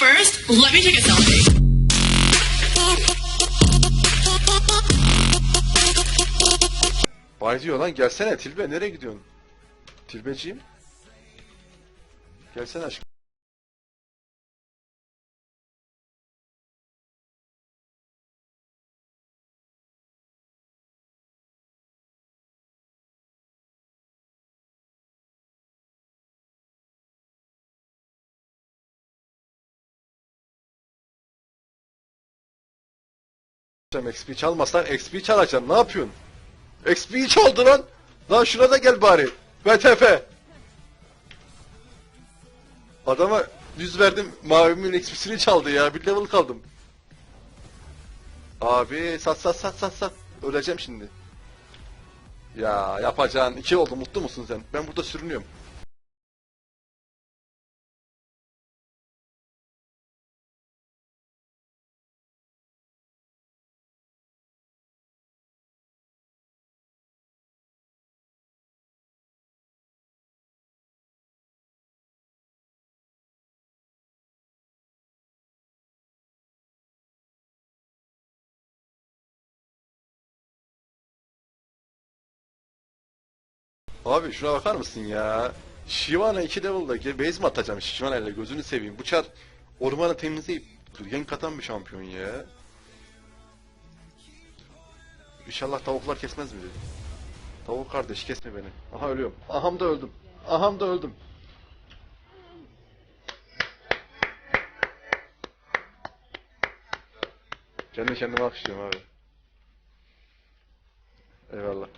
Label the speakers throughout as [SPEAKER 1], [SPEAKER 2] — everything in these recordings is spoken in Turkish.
[SPEAKER 1] first, let me take a selfie.
[SPEAKER 2] Bay diyor lan gelsene Tilbe nereye gidiyorsun? Tilbeciğim. Gelsene aşkım. XP çalmazsan XP çalacağım. Ne yapıyorsun? XP'yi çaldı lan. Lan şuna da gel bari. VTF. Adama yüz verdim. Mavimin XP'sini çaldı ya. Bir level kaldım. Abi sat sat sat sat sat. Öleceğim şimdi. Ya yapacağın iki oldu. Mutlu musun sen? Ben burada sürünüyorum. Abi şuna bakar mısın ya? Shivana 2 level'da ge- base mi atacağım Shivana ile gözünü seveyim. Bu çar ormanı temizleyip renk katan bir şampiyon ya. İnşallah tavuklar kesmez mi? Tavuk kardeş kesme beni. Aha ölüyorum. Aham da öldüm. Aham da öldüm. Kendi kendime alkışlıyorum abi. Eyvallah.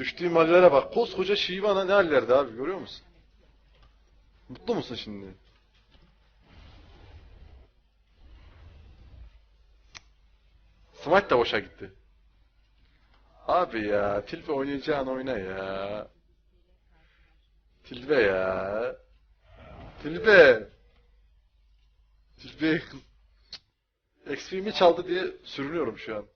[SPEAKER 2] Düştüğüm hallere bak. Koskoca Şivana ne hallerde abi görüyor musun? Mutlu musun şimdi? Smite de boşa gitti. Abi ya, Tilbe oynayacağın oyna ya. Tilbe ya. Tilbe. Tilbe. XP'mi çaldı diye sürünüyorum şu an.